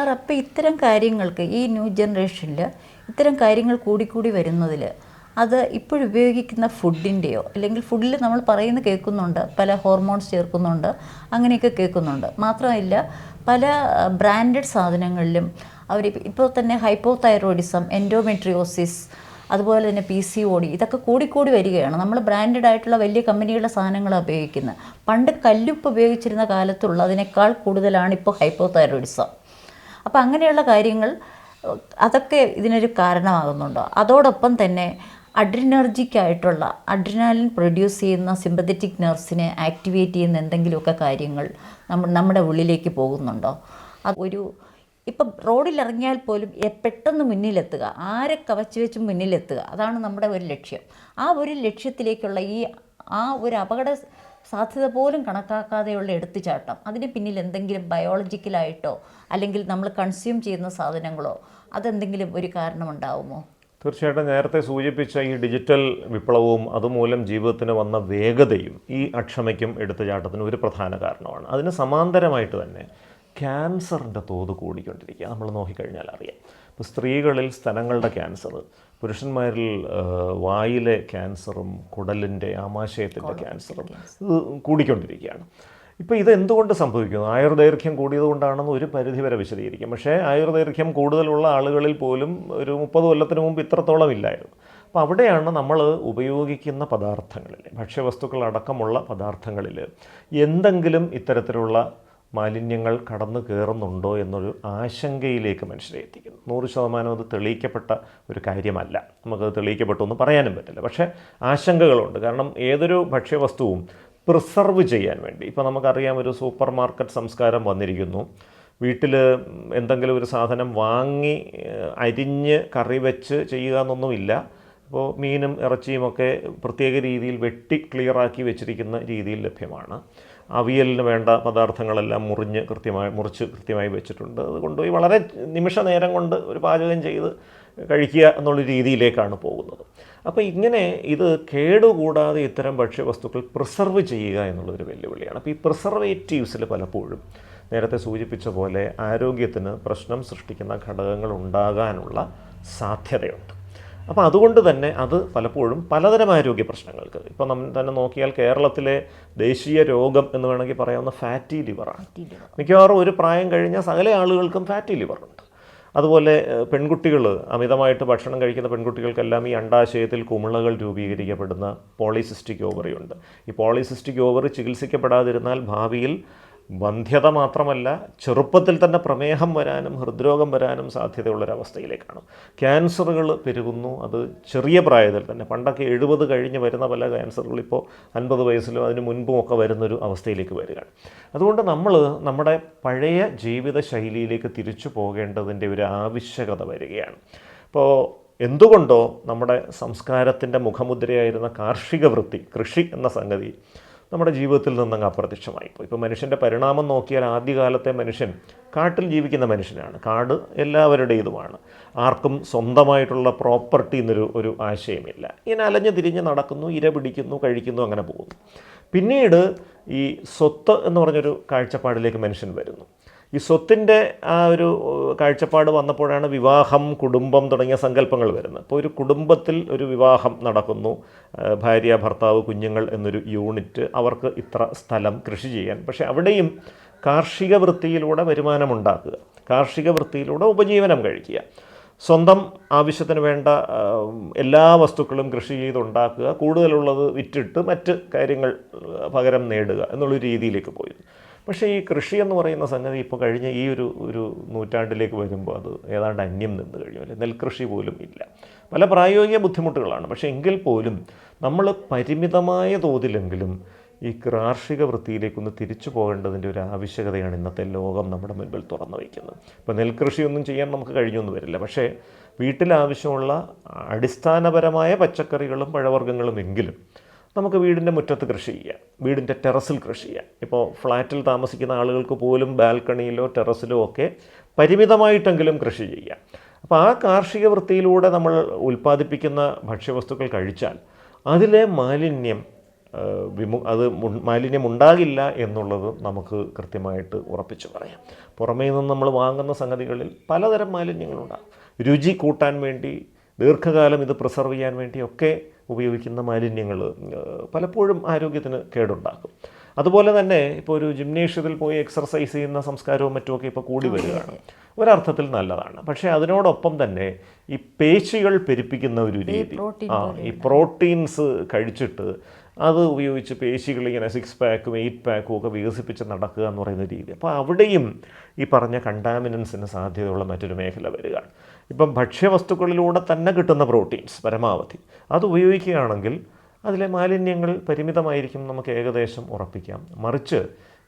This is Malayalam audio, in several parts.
സാർ അപ്പം ഇത്തരം കാര്യങ്ങൾക്ക് ഈ ന്യൂ ജനറേഷനിൽ ഇത്തരം കാര്യങ്ങൾ കൂടിക്കൂടി വരുന്നതിൽ അത് ഇപ്പോഴുപയോഗിക്കുന്ന ഫുഡിന്റെയോ അല്ലെങ്കിൽ ഫുഡിൽ നമ്മൾ പറയുന്ന കേൾക്കുന്നുണ്ട് പല ഹോർമോൺസ് ചേർക്കുന്നുണ്ട് അങ്ങനെയൊക്കെ കേൾക്കുന്നുണ്ട്. മാത്രമല്ല പല ബ്രാൻഡഡ് സാധനങ്ങളിലും അവർ ഇപ്പോൾ തന്നെ ഹൈപ്പോ തൈറോയിഡിസം എൻഡോമെട്രിയോസിസ് അതുപോലെ തന്നെ പി സി ഒ ഡി ഇതൊക്കെ കൂടിക്കൂടി വരികയാണ്. നമ്മൾ ബ്രാൻഡഡ് ആയിട്ടുള്ള വലിയ കമ്പനികളുടെ സാധനങ്ങളാണ് ഉപയോഗിക്കുന്നത്. പണ്ട് കല്ലുപ്പ് ഉപയോഗിച്ചിരുന്ന കാലത്തുള്ളതിനേക്കാൾ കൂടുതലാണ് ഇപ്പോൾ ഹൈപ്പോ തൈറോയിഡിസം അപ്പോൾ അങ്ങനെയുള്ള കാര്യങ്ങൾ അതൊക്കെ ഇതിനൊരു കാരണമാകുന്നുണ്ടോ? അതോടൊപ്പം തന്നെ അഡ്രിനർജിക്കായിട്ടുള്ള അഡ്രിനാലിൻ പ്രൊഡ്യൂസ് ചെയ്യുന്ന സിമ്പത്തറ്റിക് നെർവ്സിനെ ആക്ടിവേറ്റ് ചെയ്യുന്ന എന്തെങ്കിലുമൊക്കെ കാര്യങ്ങൾ നമ്മൾ നമ്മുടെ ഉള്ളിലേക്ക് പോകുന്നുണ്ടോ? അത് ഒരു ഇപ്പം റോഡിലിറങ്ങിയാൽ പോലും പെട്ടെന്ന് മുന്നിലെത്തുക ആരെ കവച്ച് വെച്ച് മുന്നിലെത്തുക അതാണ് നമ്മുടെ ഒരു ലക്ഷ്യം. ആ ഒരു ലക്ഷ്യത്തിലേക്കുള്ള ഈ ആ ഒരു അപകട സാധ്യത പോലും കണക്കാക്കാതെയുള്ള എടുത്തുചാട്ടം. അതിന് പിന്നിൽ എന്തെങ്കിലും ബയോളജിക്കലായിട്ടോ അല്ലെങ്കിൽ നമ്മൾ കൺസ്യൂം ചെയ്യുന്ന സാധനങ്ങളോ അതെന്തെങ്കിലും ഒരു കാരണമുണ്ടാവുമോ? തീർച്ചയായിട്ടും നേരത്തെ സൂചിപ്പിച്ച ഈ ഡിജിറ്റൽ വിപ്ലവവും അതുമൂലം ജീവിതത്തിന് വന്ന വേഗതയും ഈ അക്ഷമയ്ക്കും എടുത്തുചാട്ടത്തിനും ഒരു പ്രധാന കാരണമാണ്. അതിന് സമാന്തരമായിട്ട് തന്നെ ക്യാൻസറിന്റെ തോത് കൂടിക്കൊണ്ടിരിക്കുക. നമ്മൾ നോക്കിക്കഴിഞ്ഞാൽ അറിയാം. ഇപ്പോൾ സ്ത്രീകളിൽ സ്ഥലങ്ങളുടെ ക്യാൻസർ പുരുഷന്മാരിൽ വായിലെ ക്യാൻസറും കുടലിന്റെ ആമാശയത്തിന്റെ ക്യാൻസറും ഇത് കൂടിക്കൊണ്ടിരിക്കുകയാണ്. ഇപ്പോൾ ഇത് എന്തുകൊണ്ട് സംഭവിക്കുന്നു? ആയുർദൈർഘ്യം കൂടിയതുകൊണ്ടാണെന്ന് ഒരു പരിധിവരെ വിശദീകരിക്കും. പക്ഷേ ആയുർദൈർഘ്യം കൂടുതലുള്ള ആളുകളിൽ പോലും ഒരു മുപ്പത് കൊല്ലത്തിന് മുമ്പ് ഇത്രത്തോളം ഇല്ലായിരുന്നു. അപ്പോൾ അവിടെയാണ് നമ്മൾ ഉപയോഗിക്കുന്ന പദാർത്ഥങ്ങളിൽ ഭക്ഷ്യവസ്തുക്കൾ അടക്കമുള്ള പദാർത്ഥങ്ങളിൽ എന്തെങ്കിലും ഇത്തരത്തിലുള്ള മാലിന്യങ്ങൾ കടന്നു കയറുന്നുണ്ടോ എന്നൊരു ആശങ്കയിലേക്ക് മനുഷ്യരെ എത്തിക്കുന്നു. നൂറ് ശതമാനം അത് തെളിയിക്കപ്പെട്ട ഒരു കാര്യമല്ല. നമുക്കത് തെളിയിക്കപ്പെട്ടു എന്ന് പറയാനും പറ്റില്ല. പക്ഷേ ആശങ്കകളുണ്ട്. കാരണം ഏതൊരു ഭക്ഷ്യവസ്തുവും പ്രിസർവ് ചെയ്യാൻ വേണ്ടി. ഇപ്പോൾ നമുക്കറിയാം ഒരു സൂപ്പർ മാർക്കറ്റ് സംസ്കാരം വന്നിരിക്കുന്നു. വീട്ടിൽ എന്തെങ്കിലും ഒരു സാധനം വാങ്ങി അരിഞ്ഞ് കറി വെച്ച് ചെയ്യുക എന്നൊന്നുമില്ല. ഇപ്പോൾ മീനും ഇറച്ചിയും ഒക്കെ പ്രത്യേക രീതിയിൽ വെട്ടി ക്ലിയറാക്കി വെച്ചിരിക്കുന്ന രീതിയിൽ ലഭ്യമാണ്. അവിയലിന് വേണ്ട പദാർത്ഥങ്ങളെല്ലാം മുറിഞ്ഞ് കൃത്യമായി മുറിച്ച് കൃത്യമായി വെച്ചിട്ടുണ്ട്. അത് കൊണ്ടുപോയി വളരെ നിമിഷ നേരം കൊണ്ട് ഒരു പാചകം ചെയ്ത് കഴിക്കുക എന്നുള്ള രീതിയിലേക്കാണ് പോകുന്നത്. അപ്പോൾ ഇങ്ങനെ ഇത് കേടുകൂടാതെ ഇത്തരം ഭക്ഷ്യവസ്തുക്കൾ പ്രിസർവ് ചെയ്യുക എന്നുള്ളൊരു വെല്ലുവിളിയാണ്. അപ്പോൾ ഈ പ്രിസർവേറ്റീവ്സിൽ പലപ്പോഴും നേരത്തെ സൂചിപ്പിച്ച പോലെ ആരോഗ്യത്തിന് പ്രശ്നം സൃഷ്ടിക്കുന്ന ഘടകങ്ങൾ ഉണ്ടാകാനുള്ള സാധ്യതയുണ്ട്. അപ്പോൾ അതുകൊണ്ട് തന്നെ അത് പലപ്പോഴും പലതരം ആരോഗ്യ പ്രശ്നങ്ങൾക്ക് ഇപ്പോൾ നമ്മൾ തന്നെ നോക്കിയാൽ കേരളത്തിലെ ദേശീയ രോഗം എന്ന് വേണമെങ്കിൽ പറയാവുന്ന ഫാറ്റി ലിവറാണ് മിക്കവാറും ഒരു പ്രായം കഴിഞ്ഞാൽ സകല ആളുകൾക്കും ഫാറ്റി ലിവറുണ്ട് അതുപോലെ പെൺകുട്ടികൾ അമിതമായിട്ട് ഭക്ഷണം കഴിക്കുന്ന പെൺകുട്ടികൾക്കെല്ലാം ഈ അണ്ടാശയത്തിൽ കുമിളകൾ രൂപീകരിക്കപ്പെടുന്ന പോളിസിസ്റ്റിക് ഓവറി ഉണ്ട്. ഈ പോളിസിസ്റ്റിക് ഓവറി ചികിത്സിക്കപ്പെടാതിരുന്നാൽ ഭാവിയിൽ വന്ധ്യത മാത്രമല്ല ചെറുപ്പത്തിൽ തന്നെ പ്രമേഹം വരാനും ഹൃദ്രോഗം വരാനും സാധ്യതയുള്ളൊരവസ്ഥയിലേക്കാണ് ക്യാൻസറുകൾ പെരുകുന്നു. അത് ചെറിയ പ്രായത്തിൽ തന്നെ പണ്ടൊക്കെ എഴുപത് കഴിഞ്ഞ് വരുന്ന പല ക്യാൻസറുകൾ ഇപ്പോൾ അൻപത് വയസ്സിലും അതിന് മുൻപും ഒക്കെ വരുന്നൊരു അവസ്ഥയിലേക്ക് വരികയാണ്. അതുകൊണ്ട് നമ്മൾ നമ്മുടെ പഴയ ജീവിത ശൈലിയിലേക്ക് തിരിച്ചു പോകേണ്ടതിന്റെ ഒരു ആവശ്യകത വരികയാണ്. ഇപ്പോൾ എന്തുകൊണ്ടോ നമ്മുടെ സംസ്കാരത്തിന്റെ മുഖമുദ്രയായിരുന്ന കാർഷിക വൃത്തി കൃഷി എന്ന സംഗതി നമ്മുടെ ജീവിതത്തിൽ നിന്നങ്ങ് അപ്രത്യക്ഷമായിപ്പോയി. ഇപ്പോൾ മനുഷ്യന്റെ പരിണാമം നോക്കിയാൽ ആദ്യകാലത്തെ മനുഷ്യൻ കാട്ടിൽ ജീവിക്കുന്ന മനുഷ്യനാണ്. കാട് എല്ലാവരുടേതുമാണ്. ആർക്കും സ്വന്തമായിട്ടുള്ള പ്രോപ്പർട്ടി എന്നൊരു ഒരു ആശയമില്ല. ഇങ്ങനെ അലഞ്ഞു തിരിഞ്ഞ് നടക്കുന്നു ഇര പിടിക്കുന്നു കഴിക്കുന്നു അങ്ങനെ പോകുന്നു. പിന്നീട് ഈ സ്വത്ത് എന്ന് പറഞ്ഞൊരു കാഴ്ചപ്പാടിലേക്ക് മനുഷ്യൻ വരുന്നു. ഈ സ്വത്തിന്റെ ആ ഒരു കാഴ്ചപ്പാട് വന്നപ്പോഴാണ് വിവാഹം കുടുംബം തുടങ്ങിയ സങ്കല്പങ്ങൾ വരുന്നത്. അപ്പോൾ ഒരു കുടുംബത്തിൽ ഒരു വിവാഹം നടക്കുന്നു. ഭാര്യ ഭർത്താവ് കുഞ്ഞുങ്ങൾ എന്നൊരു യൂണിറ്റ് അവർക്ക് ഇത്ര സ്ഥലം കൃഷി ചെയ്യാൻ. പക്ഷേ അവിടെയും കാർഷിക വൃത്തിയിലൂടെ വരുമാനമുണ്ടാക്കുക കാർഷിക വൃത്തിയിലൂടെ ഉപജീവനം കഴിക്കുക സ്വന്തം ആവശ്യത്തിന് വേണ്ട എല്ലാ വസ്തുക്കളും കൃഷി ചെയ്തുണ്ടാക്കുക കൂടുതലുള്ളത് വിറ്റിട്ട് മറ്റ് കാര്യങ്ങൾ പകരം നേടുക എന്നുള്ളൊരു രീതിയിലേക്ക് പോയി പക്ഷേ ഈ കൃഷി എന്ന് പറയുന്ന സംഗതി ഇപ്പോൾ കഴിഞ്ഞ ഈ ഒരു ഒരു നൂറ്റാണ്ടിലേക്ക് വരുമ്പോൾ അത് ഏതാണ്ട് അന്യം നിന്ന് കഴിഞ്ഞു അല്ലെ? നെൽകൃഷി പോലും ഇല്ല. പല പ്രായോഗിക ബുദ്ധിമുട്ടുകളാണ്. പക്ഷേ എങ്കിൽ പോലും നമ്മൾ പരിമിതമായ തോതിലെങ്കിലും ഈ കാർഷിക വൃത്തിയിലേക്കൊന്ന് തിരിച്ചു പോകേണ്ടതിന്റെ ഒരു ആവശ്യകതയാണ് ഇന്നത്തെ ലോകം നമ്മുടെ മുൻപിൽ തുറന്നു വയ്ക്കുന്നത്. ഇപ്പോൾ നെൽകൃഷിയൊന്നും ചെയ്യാൻ നമുക്ക് കഴിഞ്ഞൊന്നും വരില്ല. പക്ഷേ വീട്ടിലാവശ്യമുള്ള അടിസ്ഥാനപരമായ പച്ചക്കറികളും പഴവർഗങ്ങളും എങ്കിലും നമുക്ക് വീടിന്റെ മുറ്റത്ത് കൃഷി ചെയ്യാം. വീടിന്റെ ടെറസിൽ കൃഷി ചെയ്യാം. ഇപ്പോൾ ഫ്ലാറ്റിൽ താമസിക്കുന്ന ആളുകൾക്ക് പോലും ബാൽക്കണിയിലോ ടെറസിലോ ഒക്കെ പരിമിതമായിട്ടെങ്കിലും കൃഷി ചെയ്യാം. അപ്പോൾ ആ കാർഷിക വൃത്തിയിലൂടെ നമ്മൾ ഉൽപ്പാദിപ്പിക്കുന്ന ഭക്ഷ്യവസ്തുക്കൾ കഴിച്ചാൽ അതിലെ മാലിന്യം വിമു അത് മാലിന്യം ഉണ്ടാകില്ല എന്നുള്ളത് നമുക്ക് കൃത്യമായിട്ട് ഉറപ്പിച്ച് പറയാം. പുറമേ നിന്ന് നമ്മൾ വാങ്ങുന്ന സംഗതികളിൽ പലതരം മാലിന്യങ്ങളുണ്ടാകും. രുചി കൂട്ടാൻ വേണ്ടി ദീർഘകാലം ഇത് പ്രിസർവ് ചെയ്യാൻ വേണ്ടിയൊക്കെ ഉപയോഗിക്കുന്ന മാലിന്യങ്ങൾ പലപ്പോഴും ആരോഗ്യത്തിന് കേടുണ്ടാക്കും. അതുപോലെ തന്നെ ഇപ്പോൾ ഒരു ജിംനേഷ്യത്തിൽ പോയി എക്സർസൈസ് ചെയ്യുന്ന സംസ്കാരവും മറ്റുമൊക്കെ ഇപ്പോൾ കൂടി വരികയാണ്. ഒരർത്ഥത്തിൽ നല്ലതാണ്. പക്ഷേ അതിനോടൊപ്പം തന്നെ ഈ പേശികൾ പെരുപ്പിക്കുന്ന ഒരു രീതി ആ ഈ പ്രോട്ടീൻസ് കഴിച്ചിട്ട് അത് ഉപയോഗിച്ച് പേശികൾ ഇങ്ങനെ സിക്സ് പാക്കും എയ്റ്റ് പാക്കും ഒക്കെ വികസിപ്പിച്ച് നടക്കുക എന്ന് പറയുന്ന രീതി. അപ്പോൾ അവിടെയും ഈ പറഞ്ഞ കണ്ടാമിനൻസിന് സാധ്യതയുള്ള മറ്റൊരു മേഖല വരികയാണ്. ഇപ്പം ഭക്ഷ്യവസ്തുക്കളിലൂടെ തന്നെ കിട്ടുന്ന പ്രോട്ടീൻസ് പരമാവധി. അത് ഉപയോഗിക്കുകയാണെങ്കിൽ അതിലെ മാലിന്യങ്ങൾ പരിമിതമായിരിക്കും നമുക്ക് ഏകദേശം ഉറപ്പിക്കാം. മറിച്ച്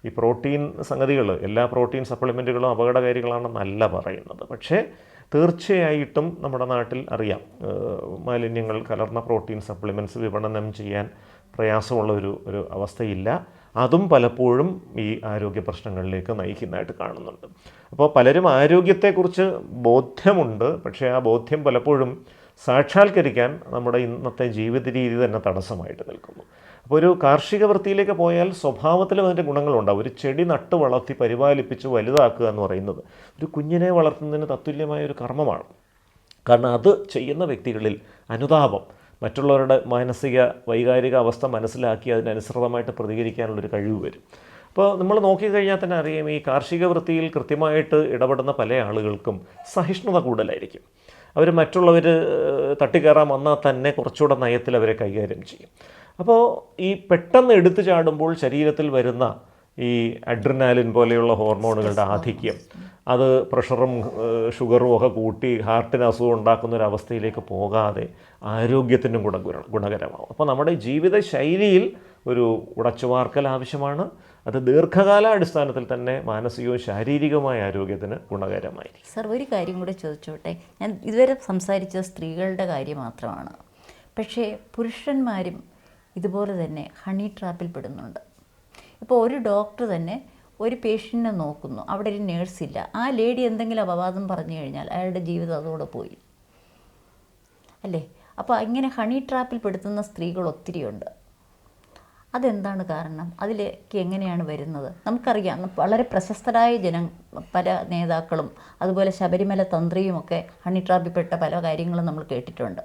ഈ പ്രോട്ടീൻ സംഗതികൾ എല്ലാ പ്രോട്ടീൻ സപ്ലിമെന്റുകളും അപകടകാരികളാണെന്നല്ല പറയുന്നത്. പക്ഷേ തീർച്ചയായിട്ടും നമ്മുടെ നാട്ടിൽ അറിയാം മാലിന്യങ്ങൾ കലർന്ന പ്രോട്ടീൻ സപ്ലിമെന്റ്സ് വിപണനം ചെയ്യാൻ പ്രയാസമുള്ള ഒരു ഒരു അവസ്ഥയില്ല. അതും പലപ്പോഴും ഈ ആരോഗ്യ പ്രശ്നങ്ങളിലേക്ക് നയിക്കുന്നതായിട്ട് കാണുന്നുണ്ട്. അപ്പോൾ പലരും ആരോഗ്യത്തെക്കുറിച്ച് ബോധ്യമുണ്ട്. പക്ഷേ ആ ബോധ്യം പലപ്പോഴും സാക്ഷാത്കരിക്കാൻ നമ്മുടെ ഇന്നത്തെ ജീവിത രീതി തന്നെ തടസ്സമായിട്ട് നിൽക്കുന്നു. അപ്പോൾ ഒരു കാർഷിക വൃത്തിയിലേക്ക് പോയാൽ സ്വഭാവത്തിലും അതിന്റെ ഗുണങ്ങളുണ്ടാവും. ഒരു ചെടി നട്ട് വളർത്തി പരിപാലിപ്പിച്ച് വലുതാക്കുക എന്ന് പറയുന്നത് ഒരു കുഞ്ഞിനെ വളർത്തുന്നതിന് തത്തുല്യമായ ഒരു കർമ്മമാണ്. കാരണം അത് ചെയ്യുന്ന വ്യക്തികളിൽ അനുതാപം മറ്റുള്ളവരുടെ മാനസിക വൈകാരിക അവസ്ഥ മനസ്സിലാക്കി അതിനനുസൃതമായിട്ട് പ്രതികരിക്കാനുള്ളൊരു കഴിവ് വരും. അപ്പോൾ നമ്മൾ നോക്കിക്കഴിഞ്ഞാൽ തന്നെ അറിയാം ഈ കാർഷിക വൃത്തിയിൽ കൃത്യമായിട്ട് ഇടപെടുന്ന പല ആളുകൾക്കും സഹിഷ്ണുത കൂടുതലായിരിക്കും. അവർ മറ്റുള്ളവർ തട്ടിക്കയറാൻ വന്നാൽ തന്നെ കുറച്ചുകൂടെ നയത്തിൽ അവരെ കൈകാര്യം ചെയ്യും. അപ്പോൾ ഈ പെട്ടെന്ന് എടുത്തു ചാടുമ്പോൾ ശരീരത്തിൽ വരുന്ന ഈ അഡ്രിനാലിൻ പോലെയുള്ള ഹോർമോണുകളുടെ ആധിക്യം അത് പ്രഷറും ഷുഗറും ഒക്കെ കൂട്ടി ഹാർട്ടിന് അസുഖം ഉണ്ടാക്കുന്ന ഒരു അവസ്ഥയിലേക്ക് പോകാതെ ആരോഗ്യത്തിനും ഗുണ ഗുണകരമാവും. അപ്പോൾ നമ്മുടെ ജീവിത ശൈലിയിൽ ഒരു ഉടച്ചുവാർക്കൽ ആവശ്യമാണ്. അത് ദീർഘകാല അടിസ്ഥാനത്തിൽ തന്നെ മാനസികവും ശാരീരികവുമായ ആരോഗ്യത്തിന് ഗുണകരമായിരിക്കും. സർ ഒരു കാര്യം കൂടെ ചോദിച്ചോട്ടെ. ഞാൻ ഇതുവരെ സംസാരിച്ചത് സ്ത്രീകളുടെ കാര്യം മാത്രമാണ്. പക്ഷേ പുരുഷന്മാരും ഇതുപോലെ തന്നെ ഹണി ട്രാപ്പിൽ പെടുന്നുണ്ട്. ഇപ്പോൾ ഒരു ഡോക്ടർ തന്നെ ഒരു പേഷ്യന്റിനെ നോക്കുന്നു. അവിടെ ഒരു നേഴ്സില്ല ആ ലേഡി എന്തെങ്കിലും അപവാദം പറഞ്ഞു കഴിഞ്ഞാൽ അയാളുടെ ജീവിതം അതോടെ പോയി. അല്ലേ? അപ്പോൾ ഇങ്ങനെ ഹണി ട്രാപ്പിൽ പെടുത്തുന്ന സ്ത്രീകൾ ഒത്തിരിയുണ്ട്. അതെന്താണ് കാരണം? അതിലേക്ക് എങ്ങനെയാണ് വരുന്നത്? നമുക്കറിയാം വളരെ പ്രശസ്തരായ ജനം പല നേതാക്കളും അതുപോലെ ശബരിമല തന്ത്രിയുമൊക്കെ ഹണി ട്രാപ്പിൽപ്പെട്ട പല കാര്യങ്ങളും നമ്മൾ കേട്ടിട്ടുണ്ട്.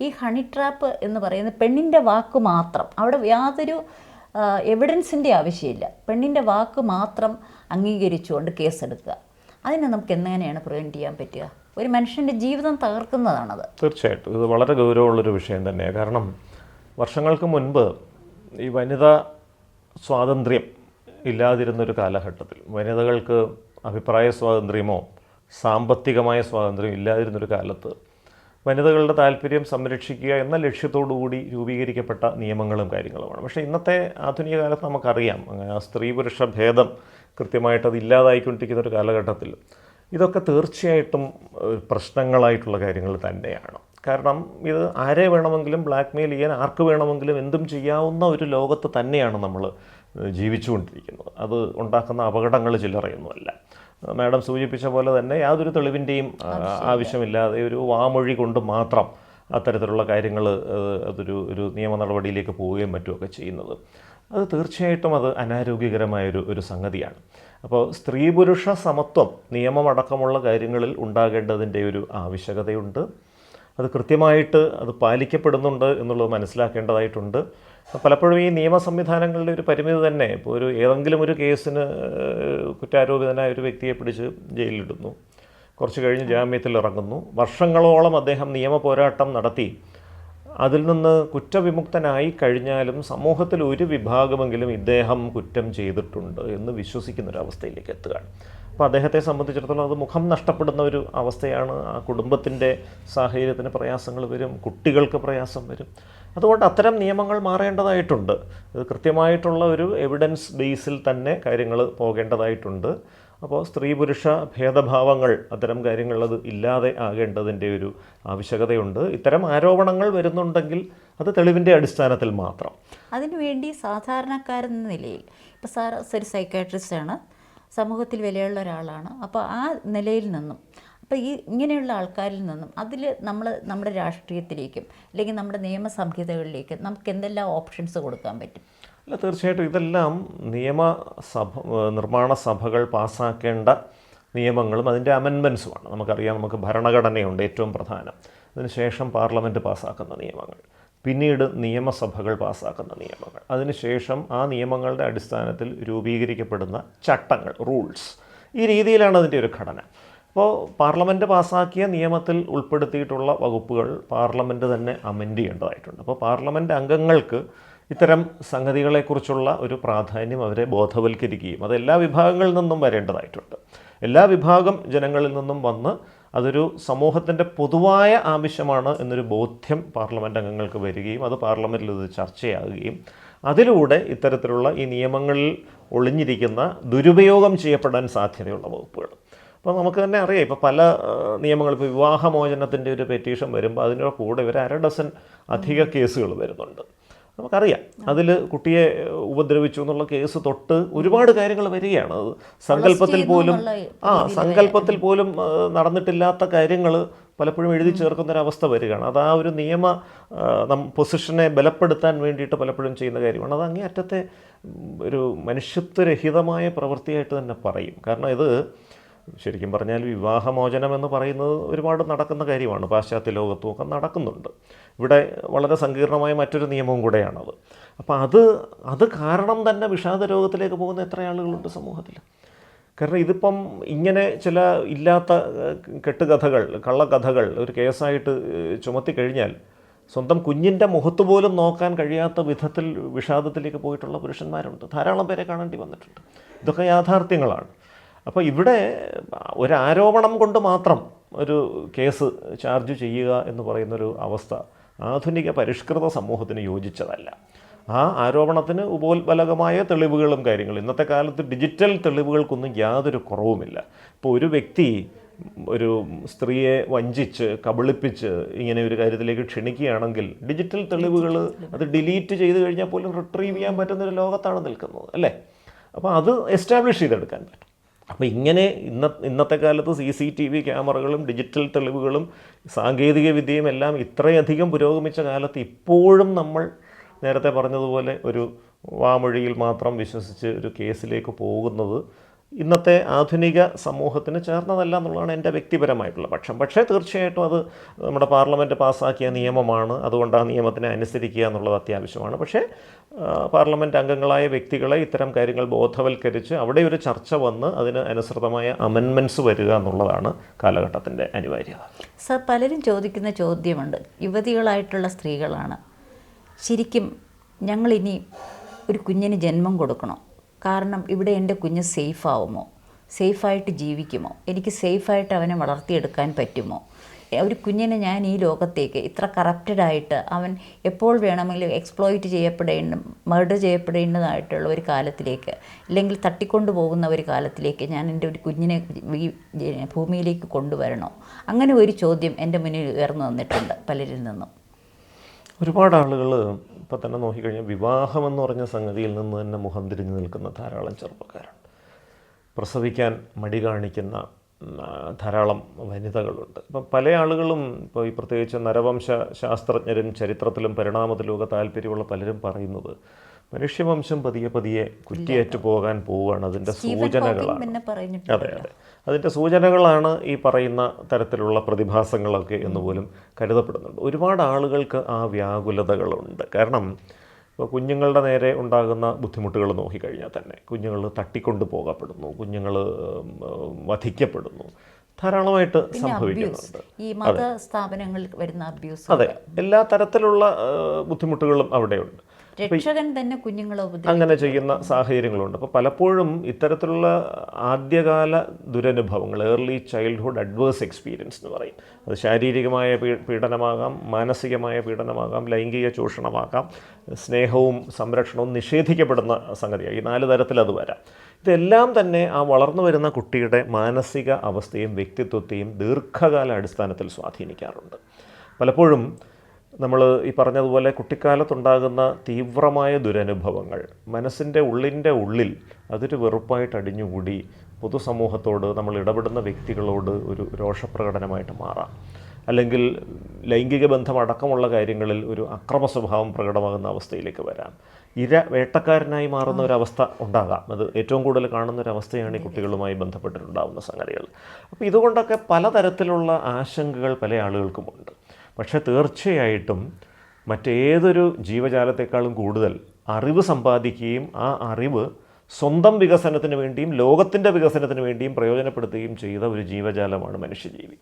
ഈ ഹണി ട്രാപ്പ് എന്ന് പറയുന്നത് പെണ്ണിന്റെ വാക്ക് മാത്രം. അവിടെ യാതൊരു എവിഡൻസിന്റെ ആവശ്യമില്ല. പെണ്ണിന്റെ വാക്ക് മാത്രം അംഗീകരിച്ചുകൊണ്ട് കേസെടുക്കുക. അതിനെ നമുക്ക് എങ്ങനെയാണ് പ്രിവെന്റ് ചെയ്യാൻ പറ്റുക? ഒരു മനുഷ്യന്റെ ജീവിതം തകർക്കുന്നതാണത്. തീർച്ചയായിട്ടും. ഇത് വളരെ ഗൗരവമുള്ളൊരു വിഷയം തന്നെയാണ് കാരണം വർഷങ്ങൾക്ക് മുൻപ് ഈ വനിതാ സ്വാതന്ത്ര്യം ഇല്ലാതിരുന്നൊരു കാലഘട്ടത്തിൽ വനിതകൾക്ക് അഭിപ്രായ സ്വാതന്ത്ര്യമോ സാമ്പത്തികമായ സ്വാതന്ത്ര്യം ഇല്ലാതിരുന്നൊരു കാലത്ത് വനിതകളുടെ താല്പര്യം സംരക്ഷിക്കുക എന്ന ലക്ഷ്യത്തോടുകൂടി രൂപീകരിക്കപ്പെട്ട നിയമങ്ങളും കാര്യങ്ങളുമാണ്. പക്ഷേ ഇന്നത്തെ ആധുനിക കാലത്ത് നമുക്കറിയാം സ്ത്രീ പുരുഷ ഭേദം കൃത്യമായിട്ട് അത് ഇല്ലാതായിക്കൊണ്ടിരിക്കുന്ന ഒരു കാലഘട്ടത്തിൽ ഇതൊക്കെ തീർച്ചയായിട്ടും പ്രശ്നങ്ങളായിട്ടുള്ള കാര്യങ്ങൾ തന്നെയാണ്. കാരണം ഇത് ആരെ വേണമെങ്കിലും ബ്ലാക്ക് മെയിൽ ചെയ്യാൻ ആർക്ക് വേണമെങ്കിലും എന്തും ചെയ്യാവുന്ന ഒരു ലോകത്ത് തന്നെയാണ് നമ്മൾ ജീവിച്ചുകൊണ്ടിരിക്കുന്നത്. അത് ഉണ്ടാക്കുന്ന അപകടങ്ങൾ ചില്ലറയൊന്നുമല്ല മാഡം സൂചിപ്പിച്ച പോലെ തന്നെ യാതൊരു തെളിവിന്റെയും ആവശ്യമില്ലാതെ ഒരു വാമൊഴി കൊണ്ട് മാത്രം അത്തരത്തിലുള്ള കാര്യങ്ങൾ അതൊരു ഒരു നിയമ നടപടിയിലേക്ക് പോവുകയും മറ്റുമൊക്കെ ചെയ്യുന്നത്. അത് തീർച്ചയായിട്ടും അത് അനാരോഗ്യകരമായൊരു ഒരു സംഗതിയാണ്. അപ്പോൾ സ്ത്രീ പുരുഷ സമത്വം നിയമമടക്കമുള്ള കാര്യങ്ങളിൽ ഉണ്ടാകേണ്ടതിന്റെ ഒരു ആവശ്യകതയുണ്ട്. അത് കൃത്യമായിട്ട് അത് പാലിക്കപ്പെടുന്നുണ്ട് എന്നുള്ളത് മനസ്സിലാക്കേണ്ടതായിട്ടുണ്ട്. പലപ്പോഴും ഈ നിയമ സംവിധാനങ്ങളുടെ ഒരു പരിമിതി തന്നെ. ഇപ്പോൾ ഒരു ഏതെങ്കിലും ഒരു കേസിന് കുറ്റാരോപിതനായ ഒരു വ്യക്തിയെ പിടിച്ച് ജയിലിലിടുന്നു. കുറച്ച് കഴിഞ്ഞ് ജാമ്യത്തിൽ ഇറങ്ങുന്നു വർഷങ്ങളോളം അദ്ദേഹം നിയമ പോരാട്ടം നടത്തി. അതിൽ നിന്ന് കുറ്റവിമുക്തനായി കഴിഞ്ഞാലും സമൂഹത്തിൽ ഒരു വിഭാഗമെങ്കിലും ഇദ്ദേഹം കുറ്റം ചെയ്തിട്ടുണ്ട് എന്ന് വിശ്വസിക്കുന്ന ഒരു അവസ്ഥയിലേക്ക് എത്തുകയാണ്. അപ്പോൾ അദ്ദേഹത്തെ സംബന്ധിച്ചിടത്തോളം അത് മുഖം നഷ്ടപ്പെടുന്ന ഒരു അവസ്ഥയാണ്. ആ കുടുംബത്തിന്റെ സാഹചര്യത്തിന് പ്രയാസങ്ങൾ വരും കുട്ടികൾക്ക് പ്രയാസം വരും. അതുകൊണ്ട് അത്തരം നിയമങ്ങൾ മാറേണ്ടതായിട്ടുണ്ട്. ഇത് കൃത്യമായിട്ടുള്ള ഒരു എവിഡൻസ് ബേസിൽ തന്നെ കാര്യങ്ങൾ പോകേണ്ടതായിട്ടുണ്ട്. അപ്പോൾ സ്ത്രീ പുരുഷ ഭേദഭാവങ്ങൾ അത്തരം കാര്യങ്ങളത് ഇല്ലാതെ ആകേണ്ടതിന്റെ ഒരു ആവശ്യകതയുണ്ട്. ഇത്തരം ആരോപണങ്ങൾ വരുന്നുണ്ടെങ്കിൽ അത് തെളിവിന്റെ അടിസ്ഥാനത്തിൽ മാത്രം. അതിനുവേണ്ടി സാധാരണക്കാരെന്ന നിലയിൽ ഇപ്പോൾ സാർ ഒരു സൈക്കാട്രിസ്റ്റാണ് സമൂഹത്തിൽ വിലയുള്ള ഒരാളാണ് അപ്പോൾ ആ നിലയിൽ നിന്നും അപ്പോൾ ഈ ഇങ്ങനെയുള്ള ആൾക്കാരിൽ നിന്നും അതിൽ നമ്മൾ നമ്മുടെ രാഷ്ട്രീയത്തിലേക്കും അല്ലെങ്കിൽ നമ്മുടെ നിയമസംഹിതകളിലേക്കും നമുക്ക് എന്തെല്ലാം ഓപ്ഷൻസ് കൊടുക്കാൻ പറ്റും? അല്ല തീർച്ചയായിട്ടും ഇതെല്ലാം നിയമസഭ നിർമ്മാണ സഭകൾ പാസ്സാക്കേണ്ട നിയമങ്ങളും അതിന്റെ അമെൻമെൻസുമാണ് നമുക്കറിയാം നമുക്ക് ഭരണഘടനയുണ്ട് ഏറ്റവും പ്രധാനം. അതിനുശേഷം പാർലമെന്റ് പാസ്സാക്കുന്ന നിയമങ്ങൾ. പിന്നീട് നിയമസഭകൾ പാസ്സാക്കുന്ന നിയമങ്ങൾ. അതിനുശേഷം ആ നിയമങ്ങളുടെ അടിസ്ഥാനത്തിൽ രൂപീകരിക്കപ്പെടുന്ന ചട്ടങ്ങൾ റൂൾസ് ഈ രീതിയിലാണ് അതിന്റെ ഒരു ഘടന. അപ്പോൾ പാർലമെന്റ് പാസ്സാക്കിയ നിയമത്തിൽ ഉൾപ്പെടുത്തിയിട്ടുള്ള വകുപ്പുകൾ പാർലമെന്റ് തന്നെ അമെൻഡ് ചെയ്യേണ്ടതായിട്ടുണ്ട്. അപ്പോൾ പാർലമെന്റ് അംഗങ്ങൾക്ക് ഇത്തരം സംഗതികളെക്കുറിച്ചുള്ള ഒരു പ്രാധാന്യം അവരെ ബോധവൽക്കരിക്കുകയും അത് എല്ലാ വിഭാഗങ്ങളിൽ നിന്നും വരേണ്ടതായിട്ടുണ്ട്. എല്ലാ വിഭാഗം ജനങ്ങളിൽ നിന്നും വന്ന് അതൊരു സമൂഹത്തിന്റെ പൊതുവായ ആവശ്യമാണ് എന്നൊരു ബോധ്യം പാർലമെന്റ് അംഗങ്ങൾക്ക് വരികയും അത് പാർലമെന്റിൽ ഇത് ചർച്ചയാകുകയും അതിലൂടെ ഇത്തരത്തിലുള്ള ഈ നിയമങ്ങളിൽ ഒളിഞ്ഞിരിക്കുന്ന ദുരുപയോഗം ചെയ്യപ്പെടാൻ സാധ്യതയുള്ള വകുപ്പുകൾ. അപ്പോൾ നമുക്ക് തന്നെ അറിയാം ഇപ്പോൾ പല നിയമങ്ങൾ ഇപ്പോൾ വിവാഹമോചനത്തിന്റെ ഒരു പെറ്റീഷൻ വരുമ്പോൾ അതിന്റെ കൂടെ ഒരു അര ഡസൻ അധിക കേസുകൾ വരുന്നുണ്ട്. നമുക്കറിയാം. അതിൽ കുട്ടിയെ ഉപദ്രവിച്ചു എന്നുള്ള കേസ് തൊട്ട് ഒരുപാട് കാര്യങ്ങൾ വരികയാണ്. അത് സങ്കല്പത്തിൽ പോലും ആ സങ്കല്പത്തിൽ പോലും നടന്നിട്ടില്ലാത്ത കാര്യങ്ങൾ പലപ്പോഴും എഴുതി ചേർക്കുന്ന ഒരു അവസ്ഥ വരികയാണ്. അത് ആ ഒരു നിയമ പൊസിഷനെ ബലപ്പെടുത്താൻ വേണ്ടിയിട്ട് പലപ്പോഴും ചെയ്യുന്ന കാര്യമാണ്. അത് അങ്ങേ അറ്റത്തെ ഒരു മനുഷ്യത്വരഹിതമായ പ്രവൃത്തിയായിട്ട് തന്നെ പറയും. കാരണം ഇത് ശരിക്കും പറഞ്ഞാൽ വിവാഹമോചനം എന്ന് പറയുന്നത് ഒരുപാട് നടക്കുന്ന കാര്യമാണ്. പാശ്ചാത്യ ലോകത്തും ഒക്കെ നടക്കുന്നുണ്ട്. ഇവിടെ വളരെ സങ്കീർണമായ മറ്റൊരു നിയമവും കൂടെയാണത് അപ്പോൾ അത് അത് കാരണം തന്നെ വിഷാദ രോഗത്തിലേക്ക് പോകുന്ന എത്ര ആളുകളുണ്ട് സമൂഹത്തിൽ? കാരണം ഇതിപ്പം ഇങ്ങനെ ചില ഇല്ലാത്ത കെട്ടുകഥകൾ കള്ളകഥകൾ ഒരു കേസായിട്ട് ചുമത്തി കഴിഞ്ഞാൽ സ്വന്തം കുഞ്ഞിന്റെ മുഖത്ത് പോലും നോക്കാൻ കഴിയാത്ത വിധത്തിൽ വിഷാദത്തിലേക്ക് പോയിട്ടുള്ള പുരുഷന്മാരുണ്ട്. ധാരാളം പേരെ കാണേണ്ടി വന്നിട്ടുണ്ട്. ഇതൊക്കെ യാഥാർത്ഥ്യങ്ങളാണ്. അപ്പോൾ ഇവിടെ ഒരു ആരോപണം കൊണ്ട് മാത്രം ഒരു കേസ് ചാർജ് ചെയ്യുക എന്ന് പറയുന്നൊരു അവസ്ഥ ആധുനിക പരിഷ്കൃത സമൂഹത്തിന് യോജിച്ചതല്ല. ആ ആരോപണത്തിന് ഉപോത്ബലകമായ തെളിവുകളും കാര്യങ്ങളും ഇന്നത്തെ കാലത്ത് ഡിജിറ്റൽ തെളിവുകൾക്കൊന്നും യാതൊരു കുറവുമില്ല. ഇപ്പോൾ ഒരു വ്യക്തി ഒരു സ്ത്രീയെ വഞ്ചിച്ച് കബളിപ്പിച്ച് ഇങ്ങനെ ഒരു കാര്യത്തിലേക്ക് ക്ഷണിക്കുകയാണെങ്കിൽ ഡിജിറ്റൽ തെളിവുകൾ അത് ഡിലീറ്റ് ചെയ്ത് കഴിഞ്ഞാൽ പോലും റിട്രീവ് ചെയ്യാൻ പറ്റുന്ന ഒരു ലോകത്താണ് നിൽക്കുന്നത് അല്ലേ? അപ്പോൾ അത് എസ്റ്റാബ്ലിഷ് ചെയ്തെടുക്കാൻ പറ്റും. അപ്പോൾ ഇങ്ങനെ ഇന്ന ഇന്നത്തെ കാലത്ത് സി സി ടി വി ക്യാമറകളും ഡിജിറ്റൽ തെളിവുകളും സാങ്കേതിക വിദ്യയും എല്ലാം ഇത്രയധികം പുരോഗമിച്ച കാലത്ത് ഇപ്പോഴും നമ്മൾ നേരത്തെ പറഞ്ഞതുപോലെ ഒരു വാമൊഴിയിൽ മാത്രം വിശ്വസിച്ച് ഒരു കേസിലേക്ക് പോകുന്നത് ഇന്നത്തെ ആധുനിക സമൂഹത്തിന് ചേർന്നതല്ല എന്നുള്ളതാണ് എന്റെ വ്യക്തിപരമായിട്ടുള്ള പക്ഷം. പക്ഷേ തീർച്ചയായിട്ടും അത് നമ്മുടെ പാർലമെന്റ് പാസ്സാക്കിയ നിയമമാണ്. അതുകൊണ്ട് ആ നിയമത്തിനെ അനുസരിക്കുക എന്നുള്ളത് അത്യാവശ്യമാണ്. പക്ഷേ പാർലമെന്റ് പാർലമെന്റ് അംഗങ്ങളായ വ്യക്തികളെ ഇത്തരം കാര്യങ്ങൾ ബോധവൽക്കരിച്ച് അവിടെ ഒരു ചർച്ച വന്ന് അതിന് അനുസൃതമായ അമെൻമെന്റ്സ് വരിക എന്നുള്ളതാണ് കാലഘട്ടത്തിന്റെ അനിവാര്യത സർ പലരും ചോദിക്കുന്ന ചോദ്യമുണ്ട്. യുവതികളായിട്ടുള്ള സ്ത്രീകളാണ്. ശരിക്കും ഞങ്ങളിനി ഒരു കുഞ്ഞിന് ജന്മം കൊടുക്കണോ? കാരണം ഇവിടെ എന്റെ കുഞ്ഞ് സേഫ് ആവുമോ സേഫായിട്ട് ജീവിക്കുമോ? എനിക്ക് സേഫായിട്ട് അവനെ വളർത്തിയെടുക്കാൻ പറ്റുമോ? ഒരു കുഞ്ഞിനെ ഞാൻ ഈ ലോകത്തേക്ക് ഇത്ര കറപ്റ്റഡ് ആയിട്ട് അവൻ എപ്പോൾ വേണമെങ്കിലും എക്സ്പ്ലോയിറ്റ് ചെയ്യപ്പെടേണ്ട മർഡർ ചെയ്യപ്പെടേണ്ടതായിട്ടുള്ള ഒരു കാലത്തിലേക്ക് അല്ലെങ്കിൽ തട്ടിക്കൊണ്ടു പോകുന്ന ഒരു കാലത്തിലേക്ക് ഞാൻ എന്റെ ഒരു കുഞ്ഞിനെ ഭൂമിയിലേക്ക് കൊണ്ടുവരണോ? അങ്ങനെ ഒരു ചോദ്യം എന്റെ മുന്നിൽ ഉയർന്നു വന്നിട്ടുണ്ട് പലരിൽ നിന്നും. ഒരുപാട് ആളുകൾ ഇപ്പം തന്നെ നോക്കിക്കഴിഞ്ഞാൽ വിവാഹമെന്ന് പറഞ്ഞ സംഗതിയിൽ നിന്ന് തന്നെ മുഖം തിരിഞ്ഞു നിൽക്കുന്ന ധാരാളം ചെറുപ്പക്കാരുണ്ട്. പ്രസവിക്കാൻ മടി കാണിക്കുന്ന ധാരാളം വനിതകളുണ്ട്. ഇപ്പം പല ആളുകളും ഇപ്പോൾ ഈ പ്രത്യേകിച്ച് നരവംശ ശാസ്ത്രജ്ഞരും ചരിത്രത്തിലും പരിണാമത്തിലുമൊക്കെ താല്പര്യമുള്ള പലരും പറയുന്നത് മനുഷ്യവംശം പതിയെ പതിയെ കുറ്റിയേറ്റു പോകാൻ പോവുകയാണ് അതിന്റെ സൂചനകളാണ്. അതെ അതെ. അതിന്റെ സൂചനകളാണ് ഈ പറയുന്ന തരത്തിലുള്ള പ്രതിഭാസങ്ങളൊക്കെ എന്ന് പോലും കരുതപ്പെടുന്നുണ്ട്. ഒരുപാട് ആളുകൾക്ക് ആ വ്യാകുലതകളുണ്ട്. കാരണം ഇപ്പോൾ കുഞ്ഞുങ്ങളുടെ നേരെ ഉണ്ടാകുന്ന ബുദ്ധിമുട്ടുകൾ നോക്കിക്കഴിഞ്ഞാൽ തന്നെ കുഞ്ഞുങ്ങൾ തട്ടിക്കൊണ്ടു പോകപ്പെടുന്നു കുഞ്ഞുങ്ങൾ വധിക്കപ്പെടുന്നു. ധാരാളമായിട്ട് സംഭവിക്കുന്നുണ്ട്. ഈ മത സ്ഥാപനങ്ങളിൽ വരുന്ന അബ്യൂസ് അതെ. എല്ലാ തരത്തിലുള്ള ബുദ്ധിമുട്ടുകളും അവിടെയുണ്ട്. രക്ഷകൻ തന്നെ കുഞ്ഞുങ്ങളെ അങ്ങനെ ചെയ്യുന്ന സാഹചര്യങ്ങളുണ്ട്. അപ്പോൾ പലപ്പോഴും ഇത്തരത്തിലുള്ള ആദ്യകാല ദുരനുഭവങ്ങൾ ഏർലി ചൈൽഡ്ഹുഡ് അഡ്വേഴ്സ് എക്സ്പീരിയൻസ് എന്ന് പറയും. അത് ശാരീരികമായ പീഡനമാകാം മാനസികമായ പീഡനമാകാം ലൈംഗിക ചൂഷണമാകാം സ്നേഹവും സംരക്ഷണവും നിഷേധിക്കപ്പെടുന്ന സംഗതിയാണ് ഈ നാല് തരത്തിൽ അത് വരാം. ഇതെല്ലാം തന്നെ ആ വളർന്നു വരുന്ന കുട്ടിയുടെ മാനസിക അവസ്ഥയും വ്യക്തിത്വത്തെയും ദീർഘകാല അടിസ്ഥാനത്തിൽ സ്വാധീനിക്കാറുണ്ട്. പലപ്പോഴും നമ്മൾ ഈ പറഞ്ഞതുപോലെ കുട്ടിക്കാലത്തുണ്ടാകുന്ന തീവ്രമായ ദുരനുഭവങ്ങൾ മനസ്സിന്റെ ഉള്ളിന്റെ ഉള്ളിൽ അതൊരു വെറുപ്പായിട്ട് അടിഞ്ഞുകൂടി പൊതുസമൂഹത്തോട് നമ്മൾ ഇടപെടുന്ന വ്യക്തികളോട് ഒരു രോഷപ്രകടനമായിട്ട് മാറാം. അല്ലെങ്കിൽ ലൈംഗിക ബന്ധം അടക്കമുള്ള കാര്യങ്ങളിൽ ഒരു അക്രമ സ്വഭാവം പ്രകടമാകുന്ന അവസ്ഥയിലേക്ക് വരാം. ഇര വേട്ടക്കാരനായി മാറുന്ന ഒരവസ്ഥ ഉണ്ടാകാം. അത് ഏറ്റവും കൂടുതൽ കാണുന്ന ഒരു അവസ്ഥയാണ് ഈ കുട്ടികളുമായി ബന്ധപ്പെട്ടിട്ടുണ്ടാകുന്ന സംഗതികൾ. അപ്പോൾ ഇതുകൊണ്ടൊക്കെ പലതരത്തിലുള്ള ആശങ്കകൾ പല ആളുകൾക്കുമുണ്ട് പക്ഷേ തീർച്ചയായിട്ടും മറ്റേതൊരു ജീവജാലത്തെക്കാളും കൂടുതൽ അറിവ് സമ്പാദിക്കുകയും ആ അറിവ് സ്വന്തം വികസനത്തിന് വേണ്ടിയും ലോകത്തിന്റെ വികസനത്തിന് വേണ്ടിയും പ്രയോജനപ്പെടുത്തുകയും ചെയ്ത ഒരു ജീവജാലമാണ് മനുഷ്യജീവി.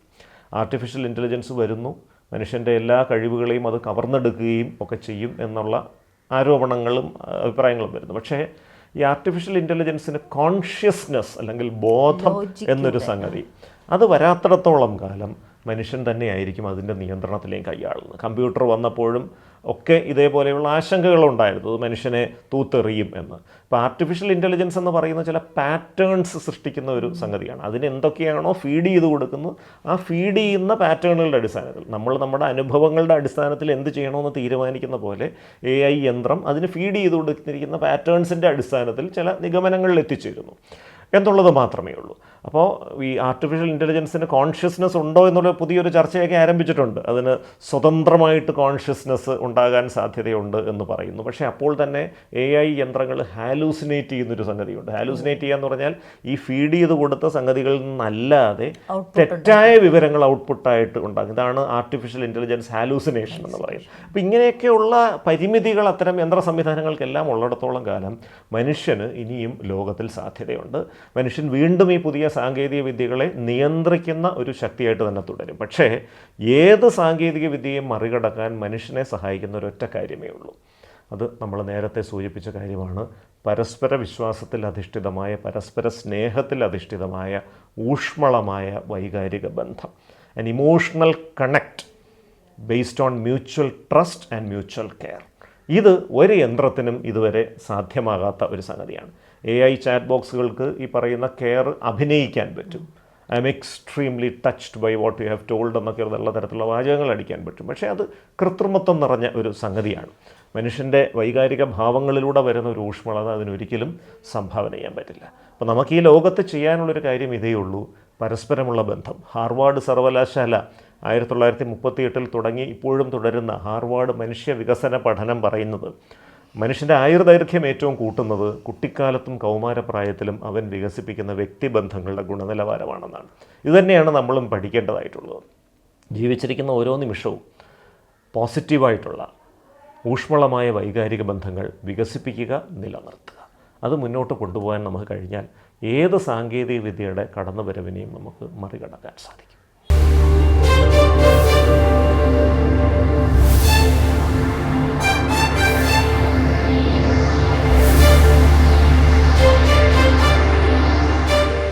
ആർട്ടിഫിഷ്യൽ ഇന്റലിജൻസ് വരുന്നു. മനുഷ്യന്റെ എല്ലാ കഴിവുകളെയും അത് കവർന്നെടുക്കുകയും ഒക്കെ ചെയ്യും എന്നുള്ള ആരോപണങ്ങളും അഭിപ്രായങ്ങളും വരുന്നു. പക്ഷേ ഈ ആർട്ടിഫിഷ്യൽ ഇന്റലിജൻസിന് കോൺഷ്യസ്നെസ് അല്ലെങ്കിൽ ബോധം എന്നൊരു സംഗതി അത് വരാത്തിടത്തോളം കാലം മനുഷ്യൻ തന്നെയായിരിക്കും അതിന്റെ നിയന്ത്രണത്തിലേയും കൈയാളുന്നത്. കമ്പ്യൂട്ടർ വന്നപ്പോഴും ഒക്കെ ഇതേപോലെയുള്ള ആശങ്കകളുണ്ടായിരുന്നു. അത് മനുഷ്യനെ തൂത്തെറിയും എന്ന്. ഇപ്പോൾ ആർട്ടിഫിഷ്യൽ ഇന്റലിജൻസ് എന്ന് പറയുന്ന ചില പാറ്റേൺസ് സൃഷ്ടിക്കുന്ന ഒരു സംഗതിയാണ്. അതിന് എന്തൊക്കെയാണോ ഫീഡ് ചെയ്ത് കൊടുക്കുന്നത്? ആ ഫീഡ് ചെയ്യുന്ന പാറ്റേണുകളുടെ അടിസ്ഥാനത്തിൽ. നമ്മൾ നമ്മുടെ അനുഭവങ്ങളുടെ അടിസ്ഥാനത്തിൽ എന്ത് ചെയ്യണമെന്ന് തീരുമാനിക്കുന്ന പോലെ എ ഐ യന്ത്രം അതിന് ഫീഡ് ചെയ്ത് കൊടുത്തിരിക്കുന്ന പാറ്റേൺസിന്റെ അടിസ്ഥാനത്തിൽ ചില നിഗമനങ്ങളിൽ എത്തിച്ചേരുന്നു. എന്നുള്ളത് മാത്രമേ ഉള്ളൂ. അപ്പോൾ ഈ ആർട്ടിഫിഷ്യൽ ഇന്റലിജൻസിന് കോൺഷ്യസ്നെസ് ഉണ്ടോ എന്നുള്ള പുതിയൊരു ചർച്ചയൊക്കെ ആരംഭിച്ചിട്ടുണ്ട്. അതിന് സ്വതന്ത്രമായിട്ട് കോൺഷ്യസ്നെസ് ഉണ്ടാകാൻ സാധ്യതയുണ്ട് എന്ന് പറയുന്നു. പക്ഷേ അപ്പോൾ തന്നെ എ ഐ യന്ത്രങ്ങൾ ഹാലൂസിനേറ്റ് ചെയ്യുന്നൊരു സംഗതിയുണ്ട്. ഹാലൂസിനേറ്റ് ചെയ്യുക എന്ന് പറഞ്ഞാൽ ഈ ഫീഡ് ചെയ്ത് കൊടുത്ത സംഗതികളിൽ നിന്നല്ലാതെ തെറ്റായ വിവരങ്ങൾ ഔട്ട്പുട്ടായിട്ട് ഉണ്ടാകും. ഇതാണ് ആർട്ടിഫിഷ്യൽ ഇന്റലിജൻസ് ഹാലൂസിനേഷൻ എന്ന് പറയുന്നത്. അപ്പോൾ ഇങ്ങനെയൊക്കെയുള്ള പരിമിതികൾ അത്തരം യന്ത്ര സംവിധാനങ്ങൾക്കെല്ലാം ഉള്ളിടത്തോളം കാലം മനുഷ്യന് ഇനിയും ലോകത്തിൽ സാധ്യതയുണ്ട്. മനുഷ്യൻ വീണ്ടും ഈ പുതിയ സാങ്കേതിക വിദ്യകളെ നിയന്ത്രിക്കുന്ന ഒരു ശക്തിയായിട്ട് തന്നെ തുടരും. പക്ഷേ ഏത് സാങ്കേതിക വിദ്യയും മറികടക്കാൻ മനുഷ്യനെ സഹായിക്കുന്ന ഒരൊറ്റ കാര്യമേ ഉള്ളൂ. അത് നമ്മൾ നേരത്തെ സൂചിപ്പിച്ച കാര്യമാണ് പരസ്പര വിശ്വാസത്തിൽ അധിഷ്ഠിതമായ പരസ്പര സ്നേഹത്തിൽ അധിഷ്ഠിതമായ ഊഷ്മളമായ വൈകാരിക ബന്ധം. An emotional connect based on mutual trust and mutual care ഇത് ഒരു യന്ത്രത്തിനും ഇതുവരെ സാധ്യമാകാത്ത ഒരു സംഗതിയാണ്. എ ഐ ചാറ്റ് ബോക്സുകൾക്ക് ഈ പറയുന്ന കെയർ അഭിനയിക്കാൻ പറ്റും. I'm extremely touched by what you have told എന്നൊക്കെ ഉള്ള തരത്തിലുള്ള വാചകങ്ങൾ അടിക്കാൻ പറ്റും. പക്ഷേ അത് കൃത്രിമത്വം നിറഞ്ഞ ഒരു സംഗതിയാണ്. മനുഷ്യന്റെ വൈകാരിക ഭാവങ്ങളിലൂടെ വരുന്ന ഒരു ഊഷ്മളത അതിനൊരിക്കലും സംഭാവന ചെയ്യാൻ പറ്റില്ല. അപ്പോൾ നമുക്ക് ഈ ലോകത്ത് ചെയ്യാനുള്ളൊരു കാര്യം ഇതേ ഉള്ളൂ. പരസ്പരമുള്ള ബന്ധം. ഹാർവാർഡ് സർവകലാശാല ആയിരത്തി തൊള്ളായിരത്തി തുടങ്ങി ഇപ്പോഴും തുടരുന്ന ഹാർവാർഡ് മനുഷ്യ വികസന പഠനം പറയുന്നത് മനുഷ്യന്റെ ആയുർദൈർഘ്യം ഏറ്റവും കൂട്ടുന്നത് കുട്ടിക്കാലത്തും കൗമാരപ്രായത്തിലും അവൻ വികസിപ്പിക്കുന്ന വ്യക്തിബന്ധങ്ങളുടെ ഗുണനിലവാരമാണെന്നാണ്. ഇതുതന്നെയാണ് നമ്മളും പഠിക്കേണ്ടതായിട്ടുള്ളത്. ജീവിച്ചിരിക്കുന്ന ഓരോ നിമിഷവും പോസിറ്റീവായിട്ടുള്ള ഊഷ്മളമായ വൈകാരിക ബന്ധങ്ങൾ വികസിപ്പിക്കുക നിലനിർത്തുക. അത് മുന്നോട്ട് കൊണ്ടുപോകാൻ നമുക്ക് കഴിഞ്ഞാൽ ഏത് സാങ്കേതിക വിദ്യയുടെ കടന്നുവരവിനെയും നമുക്ക് മറികടക്കാൻ സാധിക്കും.